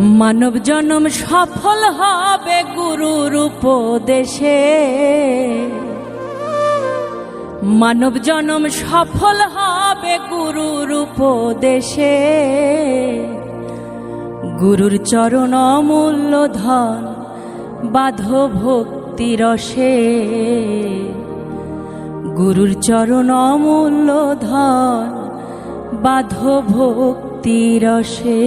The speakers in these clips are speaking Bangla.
মানব জনম সফল হবে গুরুর উপদেশে। মানব জনম সফল হবে গুরুর উপদেশে। গুরুর চরণ অমূল্য ধন বাধ ভক্তি রসে। গুরুর চরণ অমূল্য ধন বাধ ভক্তি রসে।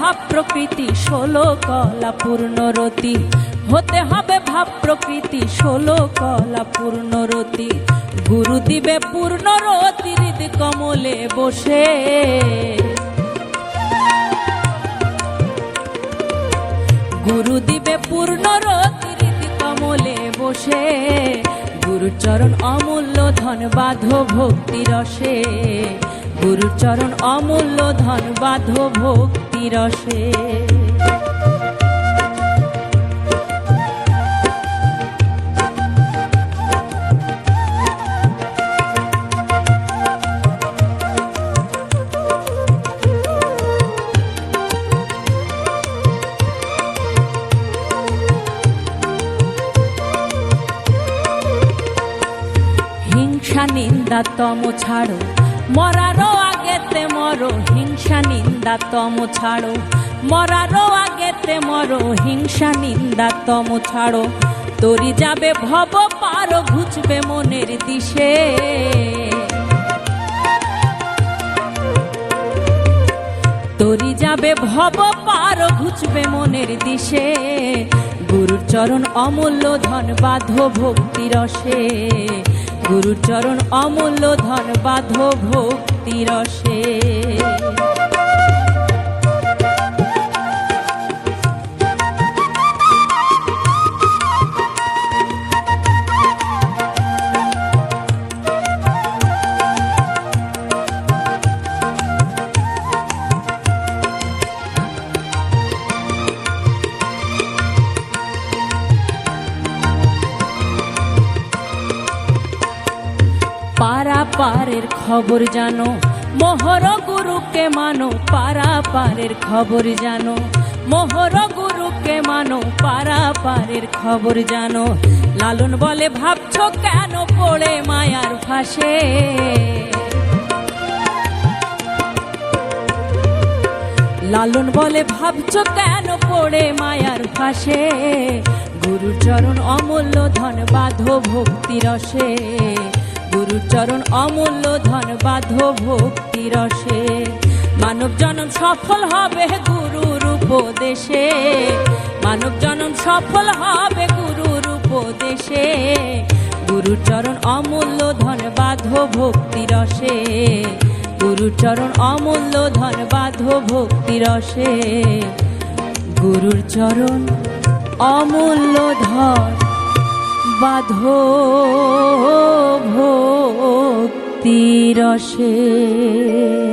ভাব প্রকৃতি, ষোলো কলা পূর্ণরতি হতে হবে ভাব প্রকৃতি, ষোলো কলা পূর্ণরতি গুরু দিবে পূর্ণরতি হৃদ কমলে বসে। গুরু দিবে পূর্ণরতি হৃদ কমলে বসে। গুরুচরণ অমূল্য ধন বাধ ভক্তি রসে। গুরুর চরণ অমূল্য ধন বাধ ভক্তি রসে। হিংসা নিন্দা তম ছাড়ো মরারও আগেতে মরো, হিংসা, নিন্দা তম ছাড়ো। মরারও আগেতে মরো, হিংসা, নিন্দা তম ছাড়ো। তরি যাবে ভব পারো, ঘুচবে মনের দিশে। তরি যাবে ভব পারো, ঘুচবে মনের দিশে। গুরুর চরণ অমূল্য ধন, বাধ ভক্তি রসে। গুরুর চরণ অমূল্য ধন বাধ ভক্তি রসে পারের খবর জানো। মোহর গুরুকে মানো পারা পারের খবর জানো। মোহর গুরুকে মানো পারা পারের খবর জানো। লালন বলে, ভাবছ কেন পড়ে মায়ার ফাঁসে লালন বলে, ভাবছ কেন পড়ে মায়ার ফাঁসে গুরুর চরণ অমূল্য, ধন বাধ ভক্তি রসে। গুরুর চরণ অমূল্য ধন বাধ ভক্তি রসে। মানব জনম সফল হবে গুরুর উপদেশে। মানব জনম সফল হবে গুরুর উপদেশে। গুরুর চরণ অমূল্য ধন বাধ ভক্তি রসে। গুরুর চরণ অমূল্য ধন বাধ ভক্তি রসে। গুরুর চরণ অমূল্য ধন বাধ রসে